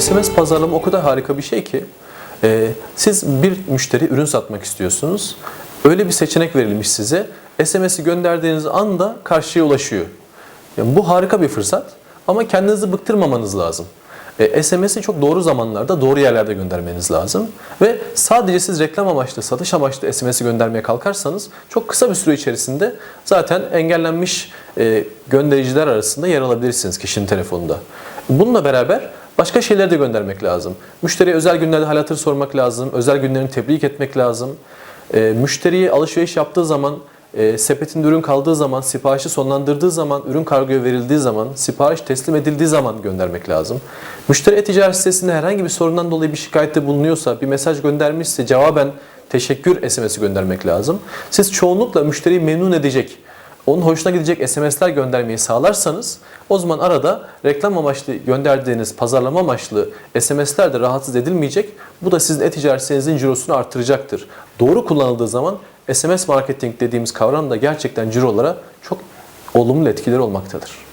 SMS pazarlama o kadar harika bir şey ki e, siz bir müşteri ürün satmak istiyorsunuz. Öyle bir seçenek verilmiş size. SMS'i gönderdiğiniz anda karşıya ulaşıyor. Yani bu harika bir fırsat ama kendinizi bıktırmamanız lazım. E, SMS'i çok doğru zamanlarda, doğru yerlerde göndermeniz lazım. Ve sadece siz reklam amaçlı, satış amaçlı SMS'i göndermeye kalkarsanız çok kısa bir süre içerisinde zaten engellenmiş e, göndericiler arasında yer alabilirsiniz kişinin telefonunda. Bununla beraber başka şeyleri de göndermek lazım. Müşteriye özel günlerde hal hatır sormak lazım, özel günlerini tebrik etmek lazım. E, müşteriye alışveriş yaptığı zaman e, sepetinde ürün kaldığı zaman, siparişi sonlandırdığı zaman, ürün kargoya verildiği zaman, sipariş teslim edildiği zaman göndermek lazım. Müşteri e-ticaret sitesinde herhangi bir sorundan dolayı bir şikayette bulunuyorsa, bir mesaj göndermişse cevaben teşekkür SMS'i göndermek lazım. Siz çoğunlukla müşteriyi memnun edecek, onun hoşuna gidecek SMS'ler göndermeyi sağlarsanız o zaman arada reklam amaçlı gönderdiğiniz pazarlama amaçlı SMS'ler de rahatsız edilmeyecek. Bu da sizin e-ticaret sitenizin cirosunu artıracaktır. Doğru kullanıldığı zaman SMS marketing dediğimiz kavram da gerçekten cirolara çok olumlu etkileri olmaktadır.